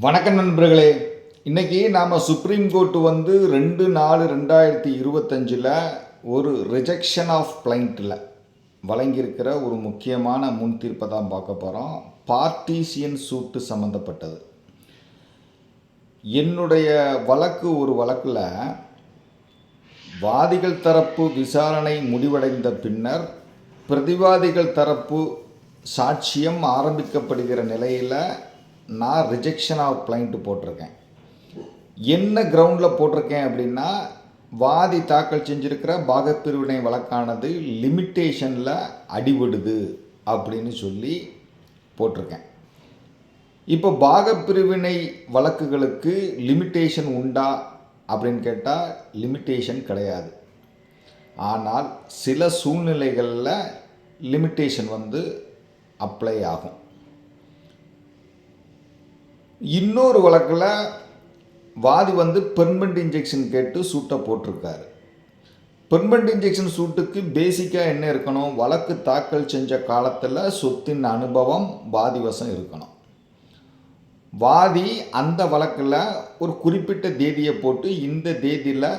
வணக்கம் நண்பர்களே. இன்றைக்கி நாம் சுப்ரீம் கோர்ட் வந்து ரெண்டு நாலு ரெண்டாயிரத்தி இருபத்தஞ்சில் ஒரு ரிஜெக்ஷன் ஆஃப் பிளைண்ட்டில் வழங்கியிருக்கிற ஒரு முக்கியமான முன் தீர்ப்பை தான் பார்க்க போகிறோம் பார்ட்டிசியன் சூட்டு சம்மந்தப்பட்டது என்னுடைய வழக்கு ஒரு வழக்கில் வாதிகள் தரப்பு விசாரணை முடிவடைந்த பின்னர் பிரதிவாதிகள் தரப்பு சாட்சியம் ஆரம்பிக்கப்படுகிற நிலையில் நான் ரிஜெக்ஷன் ஆஃப் பிளைண்ட்டு போட்டிருக்கேன். என்ன கிரவுண்டில் போட்டிருக்கேன் அப்படின்னா வாதி தாக்கல் செஞ்சுருக்கிற பாகப்பிரிவினை வழக்கானது லிமிட்டேஷனில் அடிபடுது அப்படின்னு சொல்லி போட்டிருக்கேன். இப்போ பாகப்பிரிவினை வழக்குகளுக்கு லிமிட்டேஷன் உண்டா அப்படின்னு கேட்டால் லிமிட்டேஷன் கிடையாது. ஆனால் சில சூழ்நிலைகளில் லிமிட்டேஷன் வந்து அப்ளை ஆகும். இன்னொரு வழக்கில் வாதி வந்து பெர்மனண்ட் இன்ஜெக்ஷன் கேட்டு சூட்டை போட்டிருக்காரு. பெர்மனண்ட் இன்ஜெக்ஷன் சூட்டுக்கு பேசிக்காக என்ன இருக்கணும்? வழக்கு தாக்கல் செஞ்ச காலத்தில் சொத்தின் அனுபவம் வாதிவசம் இருக்கணும். வாதி அந்த வழக்கில் ஒரு குறிப்பிட்ட தேதியை போட்டு இந்த தேதியில்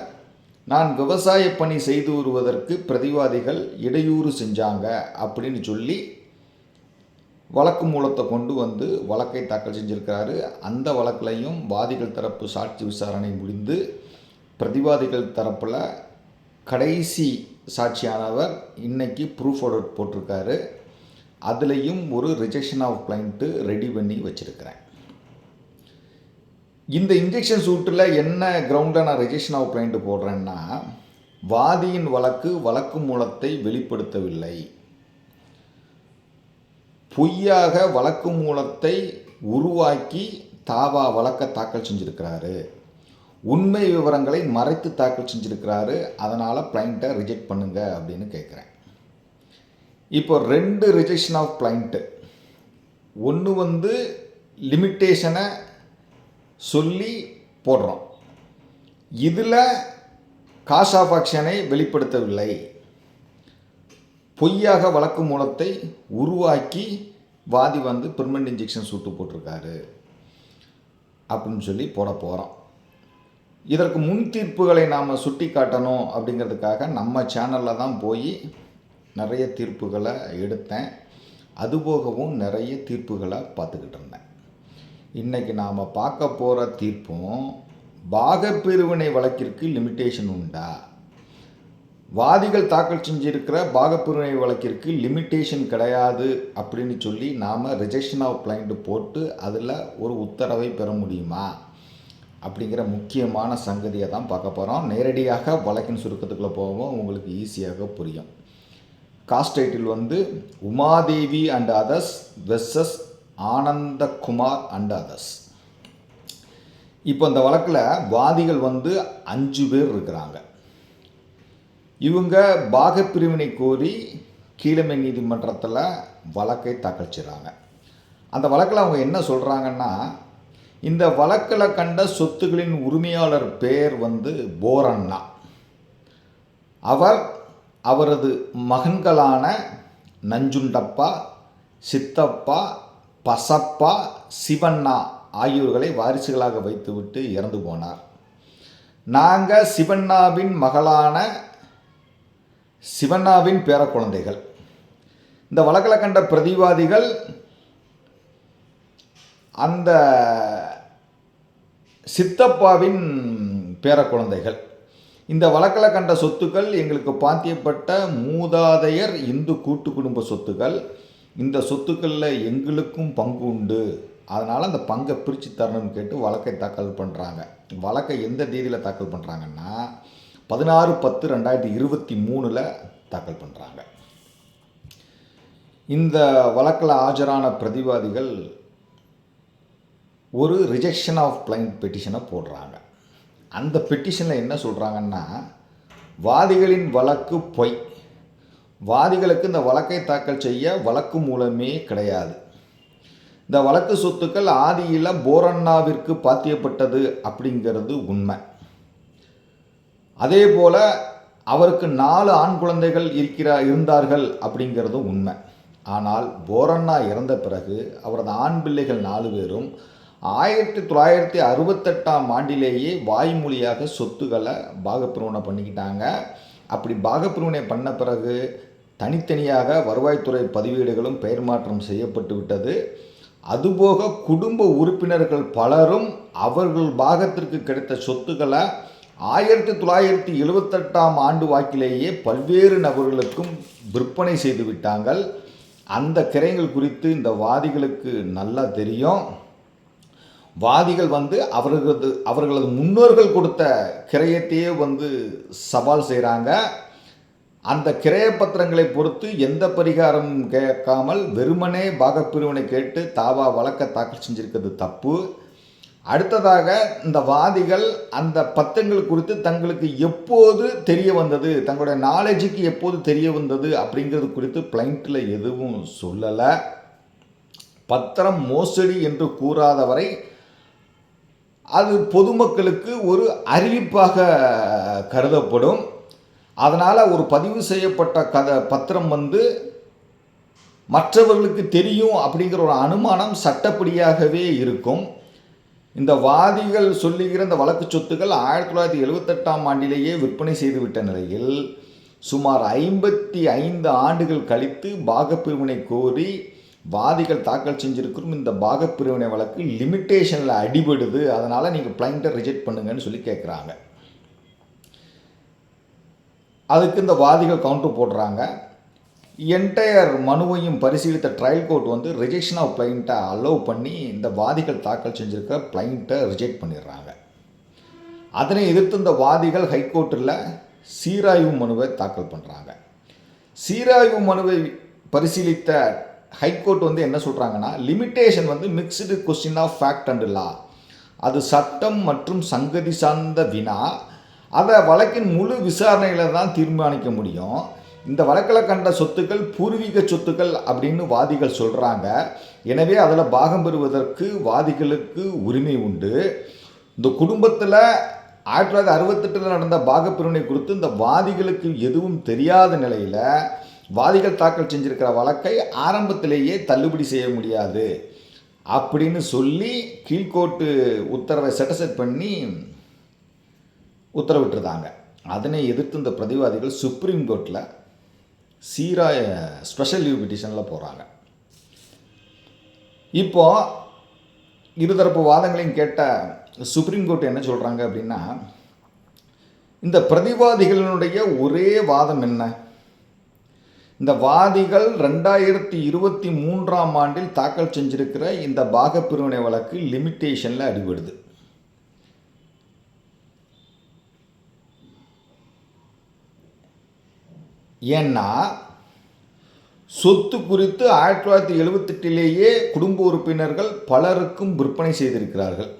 நான் விவசாய பணி செய்து வருவதற்கு பிரதிவாதிகள் இடையூறு செஞ்சாங்க அப்படின்னு சொல்லி வழக்கு மூலத்தை கொண்டு வந்து வழக்கை தாக்கல் செஞ்சுருக்கிறாரு. அந்த வழக்கிலையும் வாதிகள் தரப்பு சாட்சி விசாரணை முடிந்து பிரதிவாதிகள் தரப்பில் கடைசி சாட்சியானவர் இன்னைக்கு ப்ரூஃப் ஆர்டர் போட்டிருக்காரு. அதுலேயும் ஒரு ரிஜெக்ஷன் ஆஃப் கிளைண்ட்டு ரெடி பண்ணி வச்சுருக்கிறேன். இந்த இன்ஜெக்ஷன் சூட்டில் என்ன கிரவுண்டில் நான் ரிஜெக்ஷன் ஆஃப் கிளைண்ட்டு போடுறேன்னா வாதியின் வழக்கு வழக்கு மூலத்தை வெளிப்படுத்தவில்லை. பொய்யாக வழக்கு மூலத்தை உருவாக்கி தாவா வழக்க தாக்கல் செஞ்சுருக்கிறாரு. உண்மை விவரங்களை மறைத்து தாக்கல் செஞ்சுருக்கிறாரு. அதனால் பிளைண்ட்டை ரிஜெக்ட் பண்ணுங்க அப்படின்னு கேட்குறேன் இப்போ ரெண்டு ரிஜெக்ஷன் ஆஃப் பிளைண்ட்டு. ஒன்று வந்து லிமிட்டேஷனை சொல்லி போடுறோம். இதில் காஸ் ஆஃப் ஆக்ஷனை வெளிப்படுத்தவில்லை. பொய்யாக வழக்கு மூலத்தை உருவாக்கி வாதி வந்து பெர்மனன்ட் இன்ஜெக்ஷன் சூட்டு போட்டிருக்காரு. அப்படின்னு சொல்லி போட போகிறோம் இதற்கு முன் தீர்ப்புகளை நாம் சுட்டி காட்டணும் அப்படிங்கிறதுக்காக நம்ம சேனலில் தான் போய் நிறைய தீர்ப்புகளை எடுத்தேன். அதுபோகவும் நிறைய தீர்ப்புகளை பார்த்துக்கிட்டு இருந்தேன். இன்றைக்கி நாம் பார்க்க போகிற தீர்ப்பும் பாகப்பிரிவினை வழக்கிற்கு லிமிட்டேஷன் உண்டா? வாதிகள் தாக்கல் செஞ்சிருக்கிற பாகப்புரிமை வழக்கிற்கு லிமிட்டேஷன் கிடையாது அப்படின்னு சொல்லி நாம் ரிஜெக்ஷன் ஆஃப் பிளைண்ட் போட்டு அதில் ஒரு உத்தரவை பெற முடியுமா? அப்படிங்கிற முக்கியமான சங்கதியை தான் பார்க்க போகிறோம் நேரடியாக வழக்கின் சுருக்கத்துக்குள்ளே போவோம் உங்களுக்கு ஈஸியாக புரியும். காஸ்ட் டைட்டில் வந்து Umadevi and others versus Anandakumar and others இப்போ இந்த வழக்கில் வாதிகள் வந்து அஞ்சு பேர் இருக்கிறாங்க. இவங்க பாகப்பிரிவினை கோரி கீழமை நீதிமன்றத்தில் வழக்கை தாக்கல் செய்கிறாங்க அந்த வழக்கில் அவங்க என்ன சொல்கிறாங்கன்னா இந்த வழக்கில் கண்ட சொத்துக்களின் உரிமையாளர் பெயர் வந்து போரண்ணா. அவர் அவரது மகன்களான நஞ்சுண்டப்பா சித்தப்பா பசப்பா சிவண்ணா ஆகியோர்களை வாரிசுகளாக வைத்துவிட்டு இறந்து போனார். நாங்கள் சிவண்ணாவின் மகளான சிவண்ணாவின் பேர குழந்தைகள் இந்த வழக்கில் கண்ட பிரதிவாதிகள் அந்த சித்தப்பாவின் பேர குழந்தைகள் இந்த வழக்கில் கண்ட சொத்துக்கள் எங்களுக்கு பாத்தியப்பட்ட மூதாதையர் இந்து கூட்டு குடும்ப சொத்துக்கள். இந்த சொத்துக்களில் எங்களுக்கும் பங்கு உண்டு. அதனால் அந்த பங்கை பிரித்து தரணும்னு கேட்டு வழக்கை தாக்கல் பண்ணுறாங்க வழக்கை எந்த தேதியில் தாக்கல் பண்ணுறாங்கன்னா பதினாறு பத்து ரெண்டாயிரத்தி இருபத்தி மூணில் தாக்கல் பண்ணுறாங்க இந்த வழக்கில் ஆஜரான பிரதிவாதிகள் ஒரு ரிஜெக்ஷன் ஆஃப் பிளைண்ட் பெட்டிஷனை போடுறாங்க. அந்த பெட்டிஷனில் என்ன சொல்கிறாங்கன்னா வாதிகளின் வழக்கு பொய். வாதிகளுக்கு இந்த வழக்கை தாக்கல் செய்ய வழக்கு மூலமே கிடையாது. இந்த வழக்கு சொத்துக்கள் ஆதியில் போரண்ணாவிற்கு பாத்தியப்பட்டது அப்படிங்கிறது உண்மை. அதே போல் அவருக்கு நாலு ஆண் குழந்தைகள் இருக்கிறா இருந்தார்கள் அப்படிங்கிறது உண்மை. ஆனால் போரண்ணா இறந்த பிறகு அவரது ஆண் பிள்ளைகள் நாலு பேரும் ஆயிரத்தி தொள்ளாயிரத்தி அறுபத்தெட்டாம் ஆண்டிலேயே வாய்மொழியாக சொத்துக்களை பாகப்பிரிவினை பண்ணிக்கிட்டாங்க. அப்படி பாகப்பிரிவினை பண்ண பிறகு தனித்தனியாக வருவாய்த்துறை பதிவீடுகளும் பெயர் மாற்றம் செய்யப்பட்டு விட்டது. அதுபோக குடும்ப உறுப்பினர்கள் பலரும் அவர்கள் பாகத்திற்கு கிடைத்த சொத்துக்களை ஆயிரத்தி தொள்ளாயிரத்தி எழுவத்தெட்டாம் ஆண்டு வாக்கிலேயே பல்வேறு நபர்களுக்கும் விற்பனை செய்து விட்டாங்கள். அந்த கிரைகள் குறித்து இந்த வாதிகளுக்கு நல்லா தெரியும். வாதிகள் வந்து அவர்களது அவர்களது முன்னோர்கள் கொடுத்த கிரயத்தையே வந்து சவால் செய்கிறாங்க அந்த கிரய பத்திரங்களை பொறுத்து எந்த பரிகாரமும் கேட்காமல் வெறுமனே பாகப்பிரிவினை கேட்டு தாவா வழக்க தாக்கல் செஞ்சிருக்கிறது தப்பு. அடுத்ததாக இந்த வாதிகள் அந்த பத்திரங்கள் குறித்து தங்களுக்கு எப்போது தெரிய வந்தது? தங்களுடைய நாலேஜுக்கு எப்போது தெரிய வந்தது? அப்படிங்கிறது குறித்து பிளைண்ட்டில் எதுவும் சொல்லலை. பத்திரம் மோசடி என்று கூறாதவரை அது பொதுமக்களுக்கு ஒரு அறிவிப்பாக கருதப்படும். அதனால் ஒரு பதிவு செய்யப்பட்ட கத பத்திரம் வந்து மற்றவர்களுக்கு தெரியும் அப்படிங்கிற ஒரு அனுமானம் சட்டப்படியாகவே இருக்கும். இந்த வாதிகள் சொல்லுகிற இந்த வழக்கு சொத்துக்கள் ஆயிரத்தி தொள்ளாயிரத்தி எழுவத்தெட்டாம் ஆண்டிலேயே விற்பனை செய்துவிட்ட நிலையில் சுமார் ஐம்பத்தி ஐந்து ஆண்டுகள் கழித்து பாகப்பிரிவினை கோரி வாதிகள் தாக்கல் செஞ்சிருக்கிறோம் இந்த பாகப்பிரிவினை வழக்கு லிமிட்டேஷனில் அடிபடுது. அதனால் நீங்கள் பிளைண்ட்டை ரிஜெக்ட் பண்ணுங்கன்னு சொல்லி கேட்குறாங்க அதுக்கு இந்த வாதிகள் கவுண்டர் போடுறாங்க. என்டையர் மனுவையும் பரிசீலித்த ட்ரையல் கோர்ட் வந்து ரிஜெக்ஷன் ஆஃப் பிளைண்ட்டை அலோவ் பண்ணி இந்த வாதிகள் தாக்கல் செஞ்சுருக்க பிளைண்ட்டை ரிஜெக்ட் பண்ணிடுறாங்க. அதனை எதிர்த்து இந்த வாதிகள் ஹைகோர்ட்டில் சீராய்வு மனுவை தாக்கல் பண்ணுறாங்க சீராய்வு மனுவை பரிசீலித்த ஹைகோர்ட் வந்து என்ன சொல்கிறாங்கன்னா லிமிட்டேஷன் வந்து mixed question of fact and law அது சட்டம் மற்றும் சங்கதி சார்ந்த வினா. அதை வழக்கின் முழு விசாரணையில் தான் தீர்மானிக்க முடியும். இந்த வழக்கில் கண்ட சொத்துக்கள் பூர்வீக சொத்துக்கள் அப்படின்னு வாதிகள் சொல்கிறாங்க எனவே அதில் பாகம் பெறுவதற்கு வாதிகளுக்கு உரிமை உண்டு. இந்த குடும்பத்தில் ஆயிரத்தி தொள்ளாயிரத்தி அறுபத்தெட்டில் நடந்த பாகப்பிரிவினை குறித்து இந்த வாதிகளுக்கு எதுவும் தெரியாத நிலையில் வாதிகள் தாக்கல் செஞ்சிருக்கிற வழக்கை ஆரம்பத்திலேயே தள்ளுபடி செய்ய முடியாது அப்படின்னு சொல்லி கீழ்கோர்ட்டு உத்தரவை செட்டசெட் பண்ணி உத்தரவிட்டிருந்தாங்க. அதனை எதிர்த்து இந்த பிரதிவாதிகள் சுப்ரீம் கோர்ட்டில் சீராய ஸ்பெஷல் லீவ் பெட்டிஷனில் போகிறாங்க இப்போ இருதரப்பு வாதங்களையும் கேட்ட சுப்ரீம் கோர்ட் என்ன சொல்கிறாங்க அப்படின்னா இந்த பிரதிவாதிகளினுடைய ஒரே வாதம் என்ன? இந்த வாதிகள் ரெண்டாயிரத்தி இருபத்தி மூன்றாம் ஆண்டில் தாக்கல் செஞ்சிருக்கிற இந்த பாகப்பிரிவினை வழக்கு லிமிட்டேஷனில் அடிபடுது. ஏன்னா சொத்து குறித்து ஆயிரத்தி தொள்ளாயிரத்தி எழுபத்தெட்டிலேயே குடும்ப உறுப்பினர்கள் பலருக்கும் விற்பனை செய்திருக்கிறார்கள்.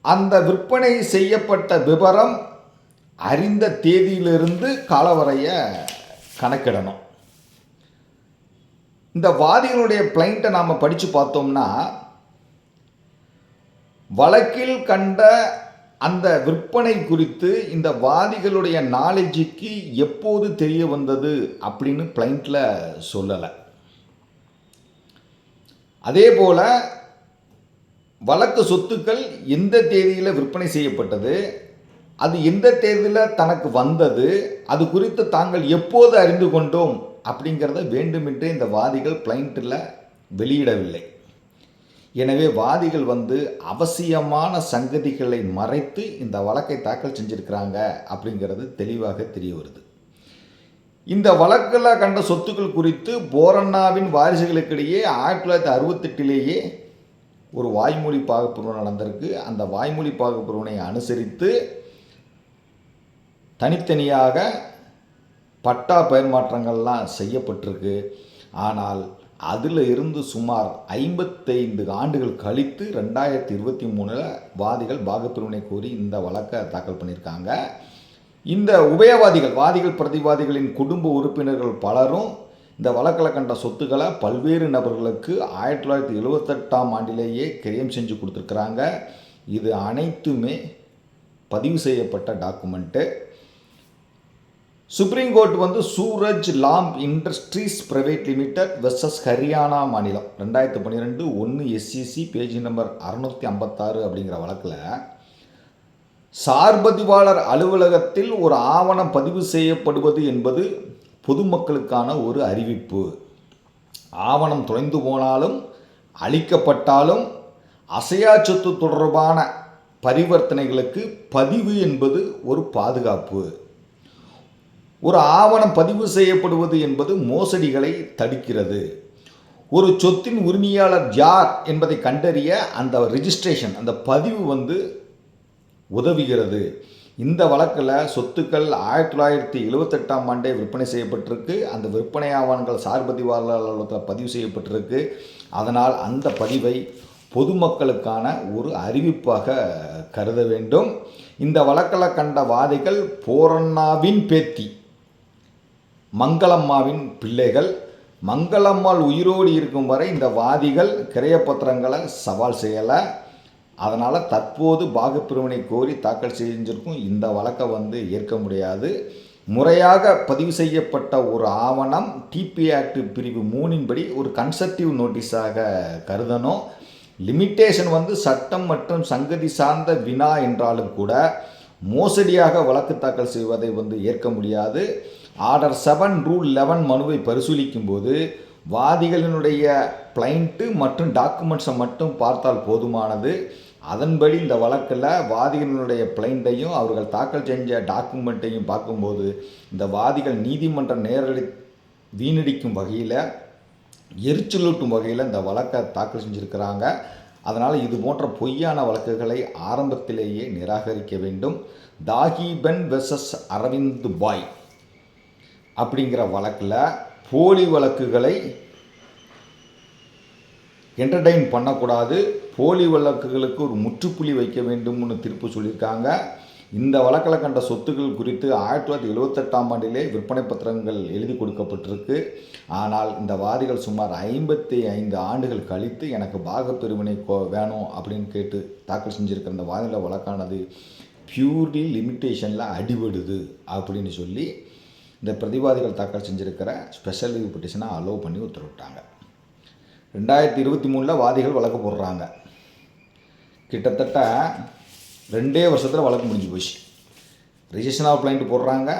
அந்த விற்பனை செய்யப்பட்ட விவரம் அறிந்த தேதியிலிருந்து காலவரைய கணக்கிடணும். இந்த வாதிகளுடைய பிளைண்ட்டை நாம் படித்து பார்த்தோம்னா வழக்கில் கண்ட அந்த விற்பனை குறித்து இந்த வாதிகளுடைய நாலேஜுக்கு எப்போது தெரிய வந்தது அப்படின்னு பிளைண்ட்டில் சொல்லலை. அதே போல் வழக்கு சொத்துக்கள் எந்த தேதியில் விற்பனை செய்யப்பட்டது அது எந்த தேதியில் தனக்கு வந்தது அது குறித்து தாங்கள் எப்போது அறிந்து கொண்டோம் அப்படிங்கிறத வேண்டுமென்றே இந்த வாதிகள் பிளைண்ட்டில் வெளியிடவில்லை. எனவே வாதிகள் வந்து அவசியமான சங்கதிகளை மறைத்து இந்த வழக்கை தாக்கல் செஞ்சுருக்கிறாங்க அப்படிங்கிறது தெளிவாக தெரிய வருது. இந்த வழக்கில் கண்ட சொத்துக்கள் குறித்து போரண்ணாவின் வாரிசுகளுக்கிடையே ஆயிரத்தி தொள்ளாயிரத்தி அறுபத்தெட்டிலேயே ஒரு வாய்மொழி பாகப்பிரிவு நடந்திருக்கு. அந்த வாய்மொழி பாகப்பிரிவினை அனுசரித்து தனித்தனியாக பட்டா பெயர் மாற்றங்கள்லாம் செய்யப்பட்டிருக்கு. ஆனால் அதில் இருந்து சுமார் ஐம்பத்தைந்து ஆண்டுகள் கழித்து ரெண்டாயிரத்தி இருபத்தி மூணில் வாதிகள் பாகப்பிரிவினை கோரி இந்த வழக்கை தாக்கல் பண்ணியிருக்காங்க. இந்த உபயவாதிகள் வாதிகள் பிரதிவாதிகளின் குடும்ப உறுப்பினர்கள் பலரும் இந்த வழக்கில் கண்ட சொத்துக்களை பல்வேறு நபர்களுக்கு ஆயிரத்தி தொள்ளாயிரத்தி எழுபத்தெட்டாம் ஆண்டிலேயே கிரயம் செஞ்சு கொடுத்துருக்குறாங்க. இது அனைத்துமே பதிவு செய்யப்பட்ட டாக்குமெண்ட்டு. சுப்ரீம் கோர்ட் வந்து Suraj lamp industries private limited versus Haryana மாநிலம். ரெண்டாயிரத்து பன்னிரெண்டு ஒன்று எஸ்சிசி பேஜ் நம்பர் அறுநூற்றி ஐம்பத்தாறு அப்படிங்கிற வழக்கில் சார்பதிவாளர் அலுவலகத்தில் ஒரு ஆவணம் பதிவு செய்யப்படுவது என்பது பொதுமக்களுக்கான ஒரு அறிவிப்பு. ஆவணம் தொலைந்து போனாலும் அழிக்கப்பட்டாலும் அசையா சொத்து தொடர்பான பரிவர்த்தனைகளுக்கு பதிவு என்பது ஒரு பாதுகாப்பு. ஒரு ஆவணம் பதிவு செய்யப்படுவது என்பது மோசடிகளை தடுக்கிறது. ஒரு சொத்தின் உரிமையாளர் யார் என்பதை கண்டறிய அந்த ரிஜிஸ்ட்ரேஷன் அந்த பதிவு வந்து உதவுகிறது. இந்த வழக்கில் சொத்துக்கள் ஆயிரத்தி தொள்ளாயிரத்தி எழுபத்தெட்டாம் ஆண்டே விற்பனை செய்யப்பட்டிருக்கு. அந்த விற்பனை ஆவணங்கள் சார்பதிவாளர் அலுவலகத்தில் பதிவு செய்யப்பட்டிருக்கு. அதனால் அந்த பதிவை பொதுமக்களுக்கான ஒரு அறிவிப்பாக கருத வேண்டும். இந்த வழக்கில் கண்ட வாதிகள் போரண்ணாவின் பேத்தி. மங்களம்மாவின் பிள்ளைகள் மங்களம்மாள் உயிரோடு இருக்கும் வரை இந்த வாதிகள் கிரையப்பத்திரங்களை சவால் செய்யலை. அதனால் தற்போது பாகப்பிரிவினை கோரி தாக்கல் செஞ்சிருக்கும் இந்த வழக்கை வந்து ஏற்க முடியாது. முறையாக பதிவு செய்யப்பட்ட ஒரு ஆவணம் டிபி ஆக்ட் பிரிவு மூணின்படி ஒரு கன்சர்டிவ் நோட்டீஸாக கருதணும். லிமிட்டேஷன் வந்து சட்டம் மற்றும் சங்கதி சார்ந்த வினா என்றாலும் கூட மோசடியாக வழக்கு தாக்கல் செய்வதை வந்து ஏற்க முடியாது. ஆர்டர் செவன் ரூல் லெவன் மனுவை பரிசீலிக்கும் போது வாதிகளினுடைய பிளைண்ட்டு மற்றும் டாக்குமெண்ட்ஸை மட்டும் பார்த்தால் போதுமானது. அதன்படி இந்த வழக்கில் வாதிகளினுடைய பிளைண்ட்டையும் அவர்கள் தாக்கல் செஞ்ச டாக்குமெண்ட்டையும் பார்க்கும்போது இந்த வாதிகள் நீதிமன்ற நேரடி வீணடிக்கும் வகையில் எரிச்சலூட்டும் வகையில் இந்த வழக்கை தாக்கல் செஞ்சுருக்கிறாங்க. அதனால் இது போன்ற பொய்யான வழக்குகளை ஆரம்பத்திலேயே நிராகரிக்க வேண்டும். தாகிபென் வெர்சஸ் அரவிந்த் பாய். அப்படிங்கிற வழக்கில் போலி வழக்குகளை என்டர்டைன் பண்ணக்கூடாது. போலி வழக்குகளுக்கு ஒரு முற்றுப்புள்ளி வைக்க வேண்டும்னு தீர்ப்பு சொல்லியிருக்காங்க. இந்த வழக்கில் கண்ட சொத்துக்கள் குறித்து ஆயிரத்தி தொள்ளாயிரத்தி எழுபத்தெட்டாம் ஆண்டிலே விற்பனை பத்திரங்கள் எழுதி கொடுக்கப்பட்டிருக்கு. ஆனால் இந்த வாதிகள் சுமார் ஐம்பத்தி ஐந்து ஆண்டுகள் கழித்து எனக்கு பாகப்பிரிவினை கோ வேணும் அப்படின்னு கேட்டு தாக்கல் செஞ்சுருக்கிற இந்த வாதிகள வழக்கானது பியூர்லி லிமிட்டேஷனில் அடிபடுது அப்படின்னு சொல்லி இந்த பிரதிவாதிகள் தாக்கல் செஞ்சுருக்கிற ஸ்பெஷல் லீவ் பெட்டிஷனை அலோவ் பண்ணி உத்தரவிட்டாங்க ரெண்டாயிரத்தி இருபத்தி மூணில் வாதிகள் வழக்கு போடுறாங்க. கிட்டத்தட்ட ரெண்டே வருஷத்தில் வழக்கு முடிஞ்சு போச்சு. ரிஜிஸ்ட்ரேஷன் ஆஃப் பிளைண்ட் போடுறாங்க.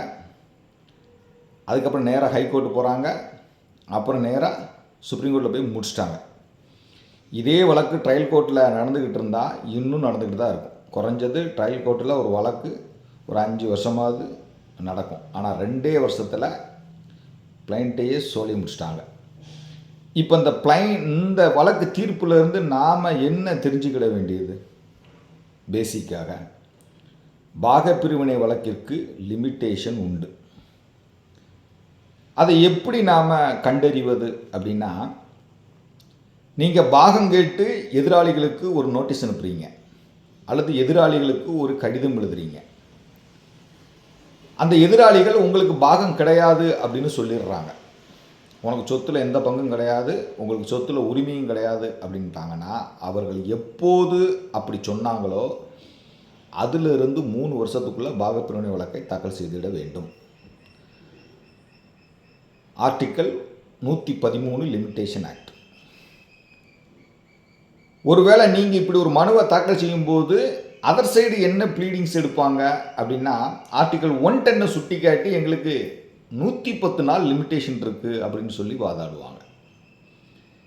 அதுக்கப்புறம் நேராக ஹைகோர்ட்டு போகிறாங்க அப்புறம் நேராக சுப்ரீம் கோர்ட்டில் போய் முடிச்சிட்டாங்க. இதே வழக்கு ட்ரையல் கோர்ட்டில் நடந்துக்கிட்டு இருந்தால் இன்னும் நடந்துக்கிட்டு தான் இருக்கும். குறைஞ்சது ட்ரையல் கோர்ட்டில் ஒரு வழக்கு ஒரு அஞ்சு வருஷமாவது நடக்கும். ஆனால் ரெண்டே வருஷத்தில் பிளைண்ட்டையே சொல்லி முடிச்சிட்டாங்க. இப்போ இந்த பிளைன் இந்த வழக்கு தீர்ப்புலேருந்து நாம் என்ன தெரிஞ்சுக்கிட வேண்டியது? பேசிக்காக பாகப்பிரிவினை வழக்கிற்கு லிமிட்டேஷன் உண்டு. அதை எப்படி நாம் கண்டறிவது அப்படின்னா நீங்கள் பாகம் கேட்டு எதிராளிகளுக்கு ஒரு நோட்டீஸ் அனுப்புகிறீங்க அல்லது எதிராளிகளுக்கு ஒரு கடிதம் எழுதுறீங்க. அந்த எதிராளிகள் உங்களுக்கு பாகம் கிடையாது அப்படின்னு சொல்லிடுறாங்க. உனக்கு சொத்தில் எந்த பங்கும் கிடையாது உங்களுக்கு சொத்தில் உரிமையும் கிடையாது அப்படின்ட்டாங்கன்னா அவர்கள் எப்போது அப்படி சொன்னாங்களோ அதிலிருந்து மூணு வருஷத்துக்குள்ளே பாகப்பிரிவினை வழக்கை தாக்கல் செய்திட வேண்டும். ஆர்டிக்கல் நூற்றி பதிமூணு லிமிட்டேஷன் ஆக்ட். ஒருவேளை நீங்கள் இப்படி ஒரு மனுவை தாக்கல் செய்யும்போது அதர் சைடு என்ன ப்ளீடிங்ஸ் எடுப்பாங்க அப்படின்னா ஆர்டிக்கல் ஒன் டென்னை சுட்டி காட்டி எங்களுக்கு நூற்றி பத்து நாள் லிமிட்டேஷன் இருக்குது அப்படின்னு சொல்லி வாதாடுவாங்க.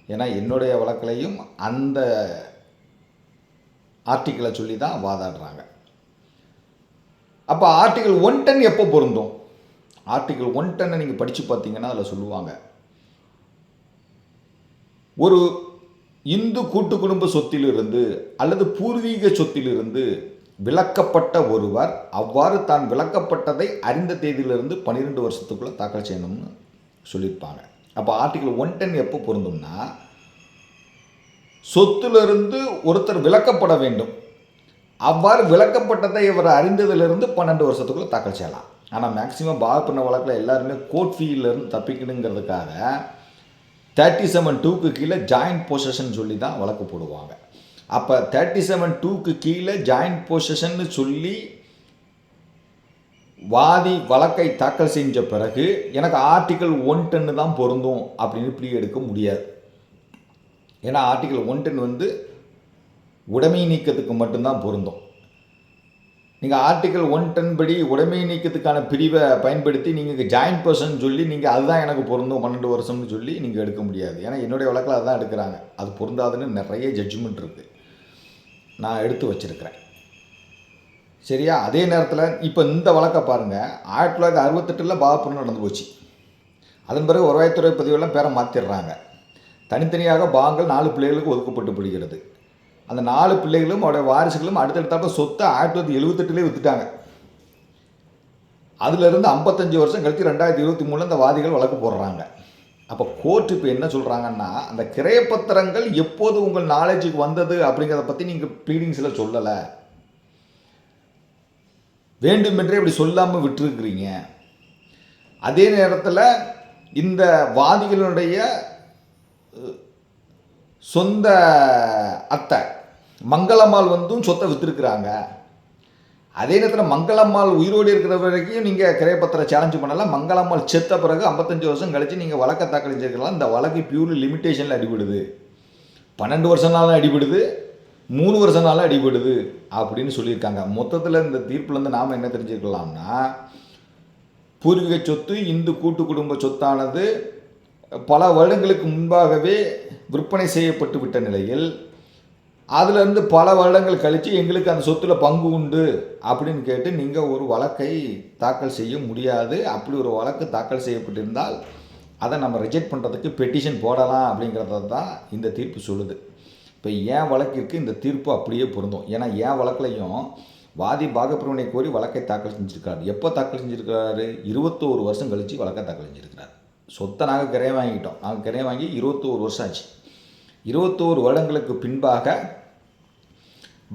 ஏன்னா என்னுடைய வழக்கிலையும் அந்த ஆர்டிக்கிளை சொல்லி தான் வாதாடுறாங்க. அப்போ ஆர்டிகல் ஒன் டென் எப்போ பொருந்தும்? ஆர்டிகல் ஒன் டென்னை நீங்கள் படித்து பார்த்தீங்கன்னா அதில் சொல்லுவாங்க. ஒரு இந்து கூட்டு குடும்ப சொத்திலிருந்து அல்லது பூர்வீக சொத்திலிருந்து விலக்கப்பட்ட ஒருவர் அவ்வாறு தான் விளக்கப்பட்டதை அறிந்த தேதியிலிருந்து பன்னிரெண்டு வருஷத்துக்குள்ளே தாக்கல் செய்யணும்னு சொல்லியிருப்பாங்க. அப்போ ஆர்டிகல் ஒன் டென் எப்போ பொருந்தும்னா சொத்திலிருந்து ஒருத்தர் விளக்கப்பட வேண்டும். அவ்வாறு விளக்கப்பட்டதை இவர் அறிந்ததிலிருந்து பன்னெண்டு வருஷத்துக்குள்ளே தாக்கல் செய்யலாம். ஆனால் மேக்சிமம் பாகப்பின்ன வழக்கில் எல்லாருமே கோர்ட் ஃபீல்டிலேருந்து தப்பிக்கணுங்கிறதுக்காக தேர்ட்டி செவன் டூக்கு கீழே ஜாயிண்ட் பொசஷன் சொல்லி தான் வழக்கு போடுவாங்க. அப்போ தேர்ட்டி செவன் டூக்கு கீழே ஜாயிண்ட் பொசஷன்னு சொல்லி வாதி வழக்கை தாக்கல் செஞ்ச பிறகு எனக்கு ஆர்டிக்கல் ஒன் டென்னு தான் பொருந்தும் அப்படின்னு ப்ளீ எடுக்க முடியாது. ஏன்னா ஆர்டிக்கல் ஒன் டென் வந்து உடைமை நீக்கத்துக்கு மட்டும்தான் பொருந்தும். நீங்கள் ஆர்டிக்கல் ஒன் டென் படி உடைமை நீக்கத்துக்கான பிரிவை பயன்படுத்தி நீங்கள் ஜாயின்ட் பர்சன் சொல்லி நீங்கள் அதுதான் எனக்கு பொருந்தும் பன்னெண்டு வருஷம்னு சொல்லி நீங்கள் எடுக்க முடியாது. ஏன்னா என்னுடைய வழக்கில் அதுதான் எடுக்கிறாங்க. அது பொருந்தாதுன்னு நிறைய ஜட்ஜ்மெண்ட் இருக்குது நான் எடுத்து வச்சுருக்கிறேன். சரியா? அதே நேரத்தில் இப்போ இந்த வழக்கை பாருங்கள் ஆயிரத்தி தொள்ளாயிரத்தி அறுபத்தெட்டில் பாகப்புறம் நடந்து போச்சு. அதன் பிறகு வருவாய்த்துறை பதிவெல்லாம் பேரை மாற்றிடுறாங்க தனித்தனியாக பாகங்கள் நாலு பிள்ளைகளுக்கு ஒதுக்கப்பட்டு பிடிக்கிறது அந்த நாலு பிள்ளைகளும் அவருடைய வாரிசுகளும் அடுத்தடுத்தாப்ப சொத்தை ஆயிரத்தி தொள்ளாயிரத்தி எழுபத்தெட்டுலேயே விற்றுட்டாங்க அதுலேருந்து ஐம்பத்தஞ்சு வருஷம் கழித்து ரெண்டாயிரத்தி இருபத்தி மூணில் அந்த வாதிகள் வழக்கு போடுறாங்க. அப்போ கோர்ட் இப்போ என்ன சொல்கிறாங்கன்னா அந்த கிரையப்பத்திரங்கள் எப்போது உங்கள் நாலேஜுக்கு வந்தது அப்படிங்கிறத பற்றி நீங்கள் ப்ளீடிங்ஸில் சொல்லலை. வேண்டுமென்றே இப்படி சொல்லாமல் விட்டுருக்குறீங்க. அதே நேரத்தில் இந்த வாதிகளுடைய சொந்த அத்தை மங்களம்மாள் வந்தும் சொத்தை விற்றுருக்குறாங்க அதே நேரத்தில் மங்களம்மாள் உயிரோடு இருக்கிற வரைக்கும் நீங்கள் கிரையப்பத்திர சேலஞ்சு பண்ணலாம் மங்களம்மாள் செத்த பிறகு ஐம்பத்தஞ்சு வருஷம் கழித்து நீங்கள் வழக்கை தாக்கல் செஞ்சுருக்கலாம் இந்த வழக்கு பியூர்லி லிமிட்டேஷனில் அடிபடுது. பன்னெண்டு வருஷம்னாலும் அடிபடுது. மூணு வருஷம்னாலும் அடிபடுது அப்படின்னு சொல்லியிருக்காங்க. மொத்தத்தில் இந்த தீர்ப்புலேருந்து நாம் என்ன தெரிஞ்சுக்கலாம்னா பூர்வீக சொத்து இந்து கூட்டு குடும்ப சொத்தானது பல வருடங்களுக்கு முன்பாகவே விற்பனை செய்யப்பட்டு விட்ட நிலையில் அதுலேருந்து பல வருடங்கள் கழித்து எங்களுக்கு அந்த சொத்தில் பங்கு உண்டு அப்படின்னு கேட்டு நீங்கள் ஒரு வழக்கை தாக்கல் செய்ய முடியாது. அப்படி ஒரு வழக்கு தாக்கல் செய்யப்பட்டிருந்தால் அதை நம்ம ரிஜெக்ட் பண்ணுறதுக்கு பெட்டிஷன் போடலாம் அப்படிங்கிறத தான் இந்த தீர்ப்பு சொல்லுது. இப்போ என் வழக்கிற்கு இந்த தீர்ப்பு அப்படியே பொருந்தும். ஏன்னா என் வழக்குலையும் வாதி பாகப்பிரிவினை கோரி வழக்கை தாக்கல் செஞ்சுருக்காரு. எப்போ தாக்கல் செஞ்சுருக்காரு? இருபத்தோரு வருஷம் கழித்து வழக்கை தாக்கல் செஞ்சுருக்கிறார். சொத்தை நாங்கள் கிரையம் வாங்கிட்டோம். நாங்கள் கிரையை வாங்கி இருபத்தோரு வருஷம் ஆச்சு. இருபத்தோரு வருடங்களுக்கு பின்பாக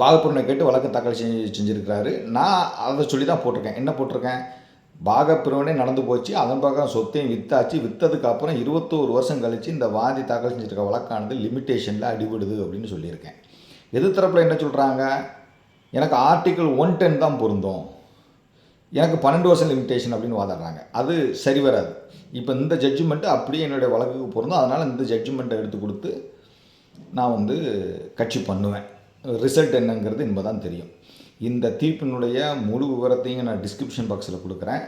பாகப்பிரிவினை கேட்டு வழக்கு தாக்கல் செஞ்சு செஞ்சுருக்கிறாரு. நான் அதை சொல்லி தான் போட்டிருக்கேன். என்ன போட்டிருக்கேன்? பாகப்பிரிவினை நடந்து போச்சு. அதன் பக்கம் சொத்தையும் வித்தாச்சு. விற்றதுக்கு அப்புறம் இருபத்தோரு வருஷம் கழித்து இந்த வாதி தாக்கல் செஞ்சுருக்க வழக்கானது லிமிட்டேஷனில் அடிபடுது அப்படின்னு சொல்லியிருக்கேன். எதிர்த்தரப்பில் என்ன சொல்கிறாங்க எனக்கு ஆர்டிக்கிள் ஒன் டென் தான் பொருந்தும். எனக்கு பன்னெண்டு வருஷம் லிமிட்டேஷன் அப்படின்னு வாதாடுறாங்க. அது சரி வராது. இப்போ இந்த ஜட்ஜ்மெண்ட்டு அப்படியே என்னுடைய வழக்குக்கு பொருந்தும். அதனால் இந்த ஜட்ஜ்மெண்ட்டை எடுத்து கொடுத்து நான் வந்து கட்சி பண்ணுவேன். ரிசல்ட் என்னங்கிறது இனிமேல் தெரியும். இந்த தீர்ப்பினுடைய முழு விவரத்தையும் நான் டிஸ்கிரிப்ஷன் பாக்ஸில் கொடுக்குறேன்.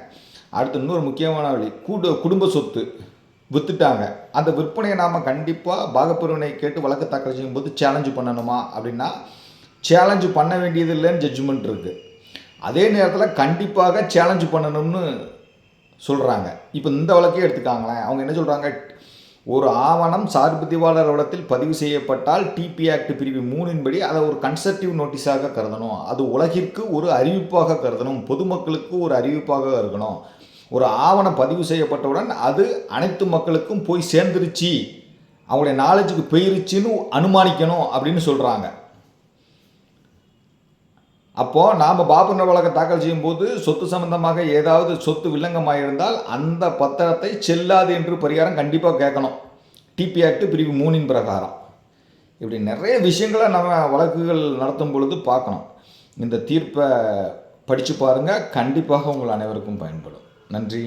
அடுத்து இன்னொரு முக்கியமான வழி கூடு குடும்ப சொத்து விற்றுட்டாங்க அந்த விற்பனையை நாம் கண்டிப்பாக பாகப்பிரிவினை கேட்டு வழக்கு தாக்கல் செய்யும்போது சேலஞ்சு பண்ணணுமா அப்படின்னா சேலஞ்சு பண்ண வேண்டியது இல்லைன்னு ஜட்ஜ்மெண்ட் இருக்குது அதே நேரத்தில் கண்டிப்பாக சேலஞ்சு பண்ணணும்னு சொல்கிறாங்க இப்போ இந்த வழக்கே எடுத்துக்காங்களேன். அவங்க என்ன சொல்கிறாங்க ஒரு ஆவணம் சார்பதிவாளர் வளத்தில் பதிவு செய்யப்பட்டால் டிபி ஆக்ட் பிரிவு மூணின்படி அதை ஒரு கன்சர்டிவ் நோட்டீஸாக கருதணும். அது உலகிற்கு ஒரு அறிவிப்பாக கருதணும். பொதுமக்களுக்கு ஒரு அறிவிப்பாக இருக்கணும். ஒரு ஆவணம் பதிவு செய்யப்பட்டவுடன் அது அனைத்து மக்களுக்கும் போய் சேர்ந்துருச்சு. அவங்களுடைய நாலேஜுக்கு போயிருச்சுன்னு அனுமானிக்கணும் அப்படின்னு சொல்கிறாங்க அப்போது நாம் பாபுன வழக்கை தாக்கல் செய்யும்போது சொத்து சம்பந்தமாக ஏதாவது சொத்து வில்லங்கமாக இருந்தால் அந்த பத்திரத்தை செல்லாது என்று பரிகாரம் கண்டிப்பாக கேட்கணும். டிபி ஆக்ட் பிரிவு மூணின் பிரகாரம். இப்படி நிறைய விஷயங்களை நம்ம வழக்குகள் நடத்தும் பொழுது பார்க்கணும். இந்த தீர்ப்பை படித்து பாருங்கள் கண்டிப்பாக உங்கள் அனைவருக்கும் பயன்படும். நன்றி.